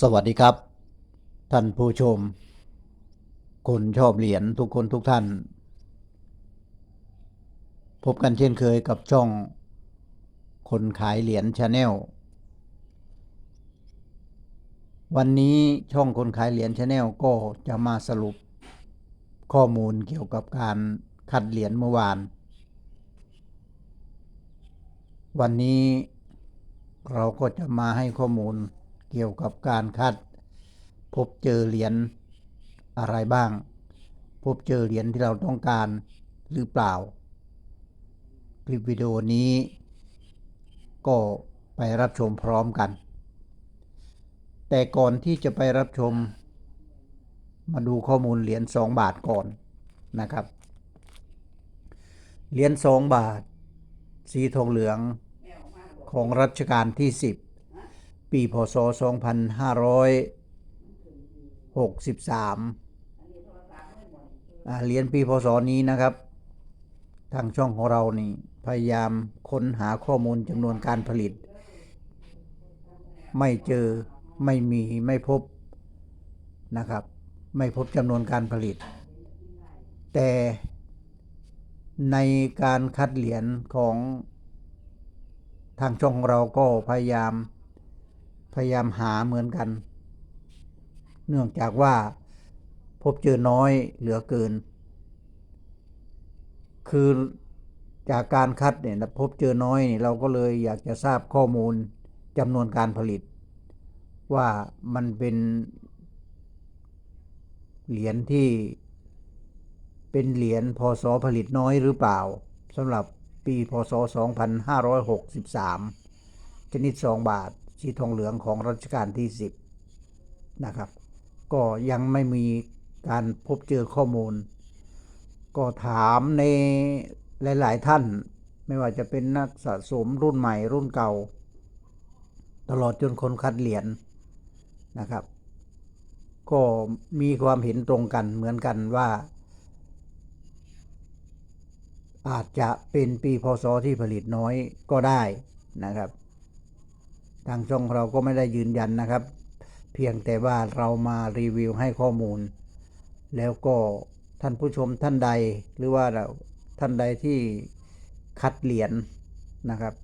สวัสดีครับ ท่านผู้ชม คนชอบเหรียญทุกคนทุกท่าน พบกันเช่นเคยกับช่อง คนขายเหรียญชาแนลวันนี้ช่องคนขายเหรียญชาแนลก็จะมาสรุปข้อมูลเกี่ยวกับการคัดเหรียญเมื่อวาน วันนี้เราก็จะมาให้ข้อมูล เกี่ยวกับการคัด พบเจอเหรียญอะไรบ้าง พบเจอเหรียญที่เราต้องการหรือเปล่า คลิปวิดีโอนี้ ก็ไปรับชมพร้อมกัน แต่ก่อนที่จะไปรับชม มาดูข้อมูลเหรียญ2บาทก่อนนะครับ เหรียญ2บาท สีทองเหลืองของรัชกาลที่ 10 ปีพศ 2563อ่าเหรียญปีพศนี้นะครับ ทางช่องของเรานี่พยายามค้นหาข้อมูลจำนวนการผลิต ไม่เจอไม่มีไม่พบนะครับ ไม่พบจำนวนการผลิต แต่ในการคัดเหรียญของทางช่องของเราก็พยายาม พยายามหาเหมือนกัน เนื่องจากว่าพบเจอน้อยเหลือเกิน คือจากการคัดเนี่ยพบเจอน้อยนี่เราก็เลยอยากจะทราบข้อมูลจำนวนการผลิต ว่ามันเป็นเหรียญที่เป็นเหรียญพศผลิตน้อยหรือเปล่าสำหรับปีพศ 2563 ชนิด 2 บาท สีทองเหลืองของรัชกาลที่ 10 นะครับ ก็ยังไม่มีการพบเจอข้อมูล ก็ถามในหลาย ๆ ท่าน ไม่ว่าจะเป็นนักสะสมรุ่นใหม่รุ่นเก่า ตลอดจนคนคัดเหรียญนะครับ ก็มีความเห็นตรงกันเหมือนกันว่า อาจจะเป็นปีพศที่ผลิตน้อยก็ได้นะครับ ทางช่องเราก็ไม่ได้ยืนยันนะครับ เพียงแต่ว่าเรามารีวิวให้ข้อมูล แล้วก็ท่านผู้ชมท่านใดหรือว่าท่านใดที่คัดเหรียญนะครับ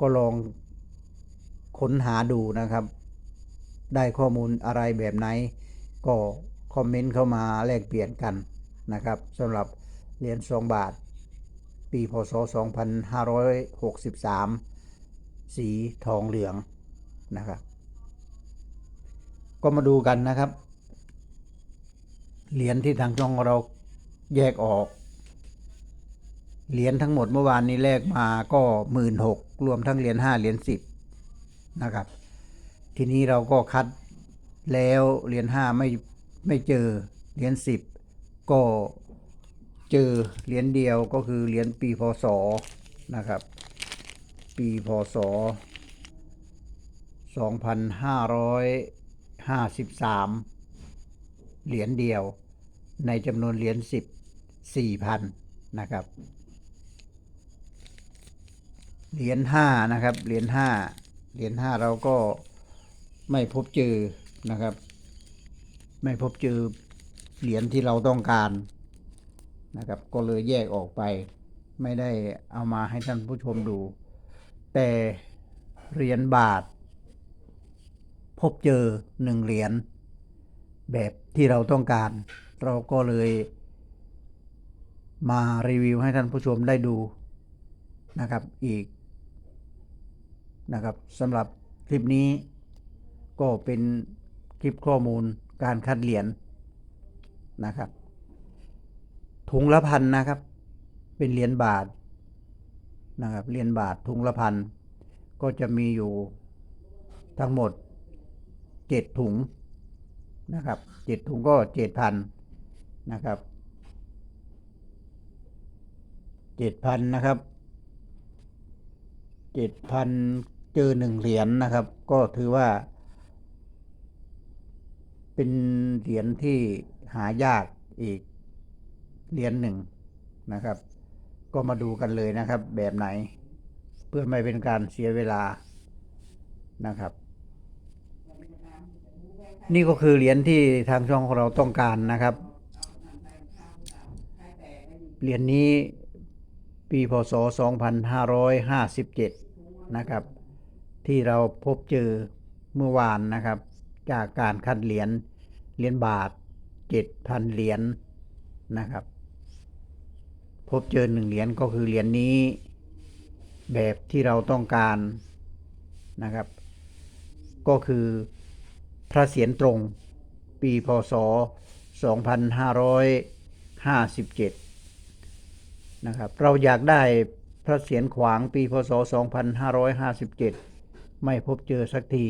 ก็ลองค้นหาดูนะครับ ได้ข้อมูลอะไรแบบไหน ก็คอมเมนต์เข้ามาแลกเปลี่ยนกันนะครับสำหรับเหรียญ2บาท ปีพศ 2563 สีทองเหลือง นะครับ ก็มาดูกันนะครับ เหรียญที่ทางช่องเราแยกออก เหรียญทั้งหมดเมื่อวานนี้แลกมาก็หมื่นหกรวมทั้งเหรียญห้าเหรียญสิบนะครับ ทีนี้เราก็คัดแล้วเหรียญห้าไม่ไม่เจอเหรียญสิบก็เจอเหรียญเดียวก็คือเหรียญปีพศนะครับ ปีพศ 2553 เหรียญเดียว ในจำนวนเหรียญ10 4,000 นะครับ เหรียญ5นะครับ เหรียญ5เหรียญ5เราก็ไม่พบเจอนะครับ ไม่พบเจอเหรียญที่เราต้องการนะครับ ก็เลยแยกออกไปไม่ได้เอามาให้ท่านผู้ชมดู แต่เหรียญบาท พบเจอหนึ่งเหรียญแบบที่เราต้องการ เราก็เลยมารีวิวให้ท่านผู้ชมได้ดูนะครับอีกนะครับสำหรับคลิปนี้ก็เป็นคลิปข้อมูลการคัดเหรียญนะครับ ถุงละพันนะครับ เป็นเหรียญบาทนะครับเหรียญบาทถุงละพันก็จะมีอยู่ทั้งหมด เจ็ดถุงนะครับเจ็ดถุงก็เจ็ดพันนะครับเจ็ดพันนะครับเจ็ดพันเจอหนึ่งเหรียญนะครับ ก็ถือว่า เป็นเหรียญที่หายากอีกเหรียญหนึ่งนะครับ ก็มาดูกันเลยนะครับ แบบไหน เพื่อไม่เป็นการเสียเวลานะครับ นี่ก็คือเหรียญที่ทางช่องของเราต้องการนะครับ เหรียญนี้ปีพศ 2557 นะครับ ที่เราพบเจอเมื่อวานนะครับ จากการคัดเหรียญเหรียญบาท 7,000 เหรียญนะครับ พบเจอหนึ่งเหรียญก็คือเหรียญนี้แบบที่เราต้องการนะครับ ก็คือ พระเศียรตรง ปีพศ 2557 นะครับ เราอยากได้พระเศียรขวางปีพศ 2557 ไม่พบเจอสักที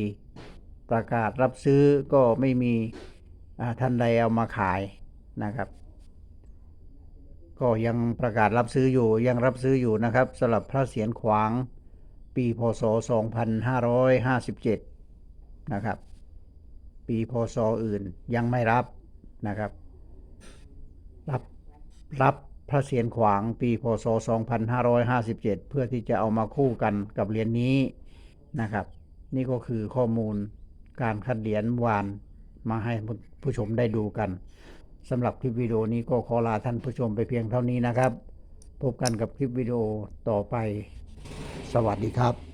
ประกาศรับซื้อก็ไม่มีท่านใดเอามาขายนะครับ ก็ยังประกาศรับซื้ออยู่ยังรับซื้ออยู่นะครับสำหรับพระเศียรขวางปีพศ 2557 นะครับ ปีพศอื่นยังไม่รับนะครับ รับรับพระเศียรขวางปีพศ 2557 เพื่อที่จะเอามาคู่กันกับเหรียญนี้นะครับ นี่ก็คือข้อมูลการคัดเหรียญวานมาให้ผู้ชมได้ดูกันสำหรับคลิปวิดีโอนี้ก็ขอลาท่านผู้ชมไปเพียงเท่านี้นะครับ พบกันกับคลิปวิดีโอต่อไป สวัสดีครับ